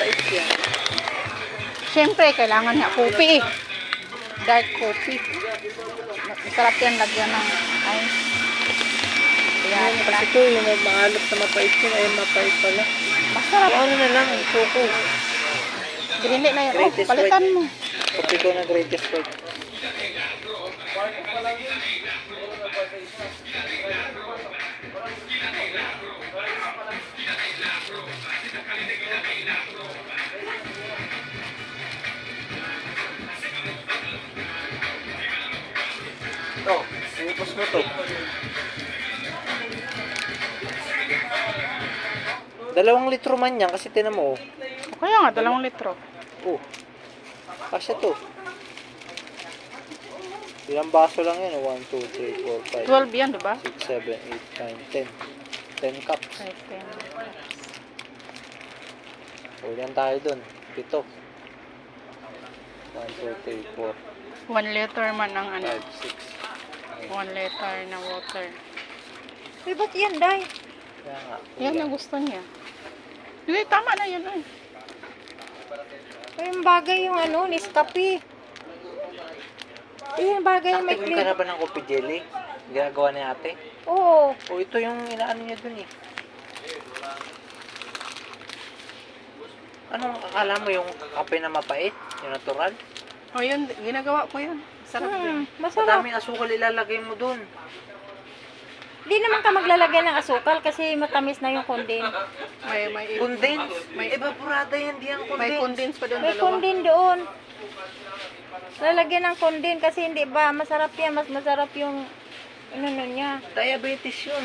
mapait yan. Siyempre, kailangan nga kopi eh. Dark coffee. Masarap yan lagyan ng ice. Yan, Ayan, kasi ito yung maalap na mapait yun, ay mapait pala. Masarap. Ano na lang, suko. Ginili na yun. Oh, palitan mo. Kopi ko na greatest white. Sinipos mo to. Dalawang litro man yan kasi tinan mo. oh. Kaya nga, dalawang litro. Oh. Kasya to. Ilang baso lang yan? 1, 2, 3, 4, 5, 12 yan, di ba? 6, 7, 8, 9, 10. 10 cups. Five, ten. So, yan tayo dun. Pito. 1, 2, 3, 4, One liter man ang ano. 5, 6. One liter na water. Uy, ba't yan, Day? Yan ang gusto niya. Hindi, tama na yun. Ay. Uy, yung bagay yung ano, Nescafe. Uy, yung bagay yung may Nakatingin ka na ba ng coffee jelly? Ginagawa ni ate? Oo. O, ito yung inaano niya dun eh. Anong akala mo yung kape na mapait? Yung natural? O Oh, yun, ginagawa ko yun. Sarap din. Hmm, masarap. Madaming asukal ilalagay mo dun. Di naman ka maglalagay ng asukal kasi matamis na yung kondin. May, may, Condense. May- evaporada yan, di ang may condense. condense pa doon May dalawa. kondin doon. Lalagyan ng kondin kasi hindi ba masarap yan. Mas masarap yung ano nun niya. Diabetes yun.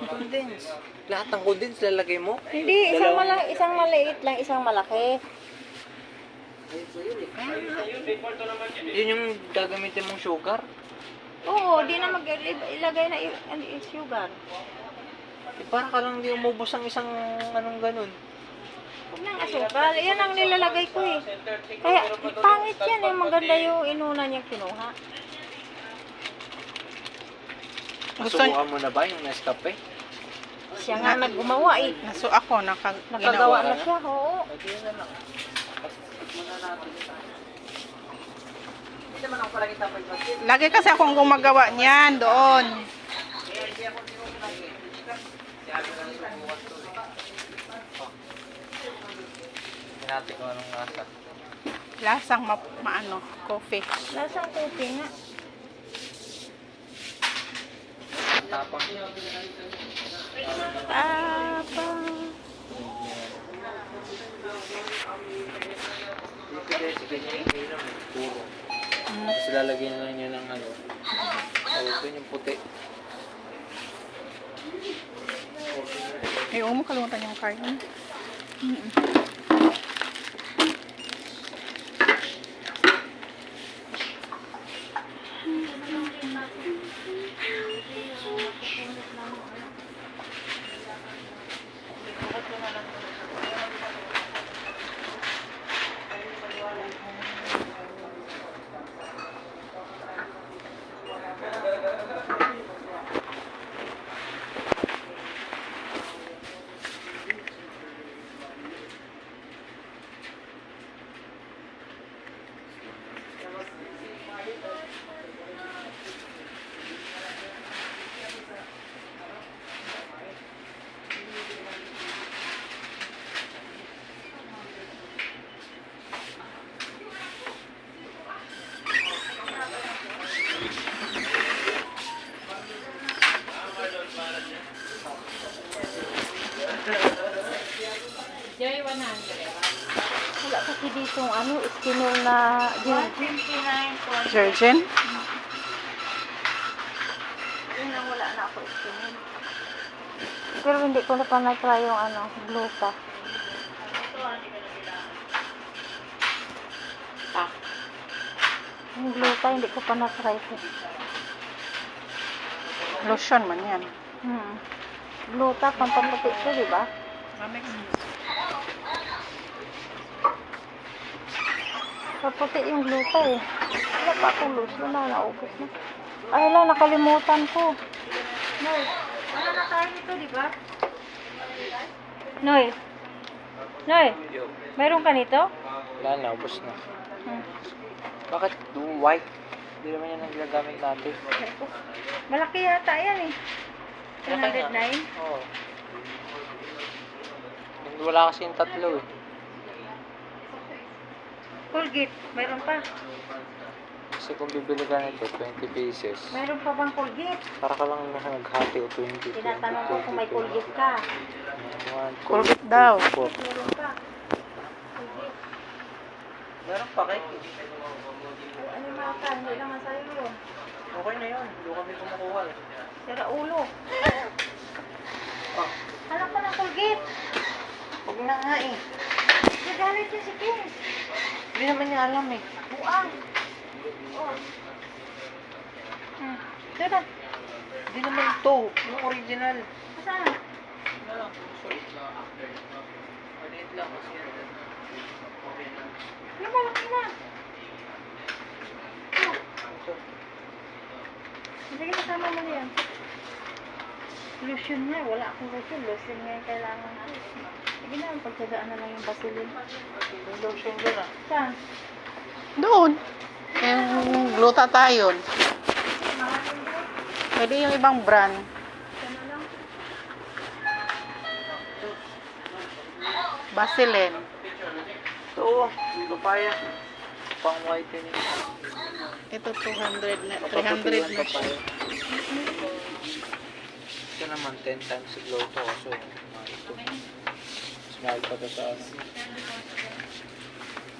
condense. Lahat ng condense lalagay mo? Hindi, isang, mala isang maliit lang, isang malaki. Yun yung gagamitin mong sugar. Oo, di na mag ilagay na i- ano, sugar. Eh, para ka lang di umubos ang isang anong ganun. Huwag nang asukal. Yan ang nilalagay ko eh. Kaya, pangit yan eh. Maganda yung inuna niyang kinuha. Nasubukan mo na ba yung Nescafe? Siya nga naggumawa eh. Naso ako, naka, Nakagawa na siya, oo. Lagi kasi akong gumagawa niyan doon. Natin kung anong nasa. Lasang ma, maano, coffee. Lasang kopi nga. Tapang. Tapang. Guys, ganyan yung inom. eh. Puro. Mm. Tapos lalagyan lang niya ng ano. Oh, ito yung puti. Ay, mo kalimutan yung card. Mm. Wala kasi dito ano, iskinol na yun. Virgin? Yun ang wala na ako iskinol. Pero hindi ko na pa na-try yung ano, gluta. Ah. Yung gluta, hindi ko pa na-try ko. Lotion man yan. Hmm. Gluta, pampaputi siya, di ba? Paputi yung gluta eh. Wala pa akong lotion na, naubos na. Ay lang, nakalimutan ko. Noy, wala na tayo nito, di ba? Noy, Noy, meron ka nito? Wala na, ubos na. Hmm. Bakit white? Hindi naman yan ang ginagamit natin. Malaki yata yan eh. Malaki nga. 309? Oo. Hindi- Wala kasi yung tatlo eh. Colgate, meron pa. Kasi kung bibili ka nito, 20 pieces. Meron pa bang Colgate? Para ka lang nasa naghati o 20. Tinatanong ko kung may Colgate ka. One, two, Colgate daw. four. Meron pa. Colgate. Meron pa kay Ano yung mga ka? Hindi naman sa'yo yun. Okay na yun. Doon kami kumukuha eh. Sira ulo. Oh, Anak pa ng Colgate. huwag na nga eh. Nagalit niya si Kim. Hindi naman niya alam eh. Buang. Oh. Hmm. Tara. Hindi naman ito. Yung original. Saan? Ano lang, sorry. Maliit lang kasi yan. Malaki na. Oh. Ito. Sige, kasama mo na yan. Lotion nga. Wala akong lotion. Lotion nga yung kailangan ko. Sige na, pagsadaan na lang yung Vaseline. Yung lotion dyan ah. Saan? Doon. Yung glutathione. Pwede yung ibang brand. Vaseline. Ito oh. Papaya. Pang whitening. Ito 200 na. 300 Papapatuloy ang na siya. Naman 10 times glow to. So, mahal ito. Mas pa to sa ano.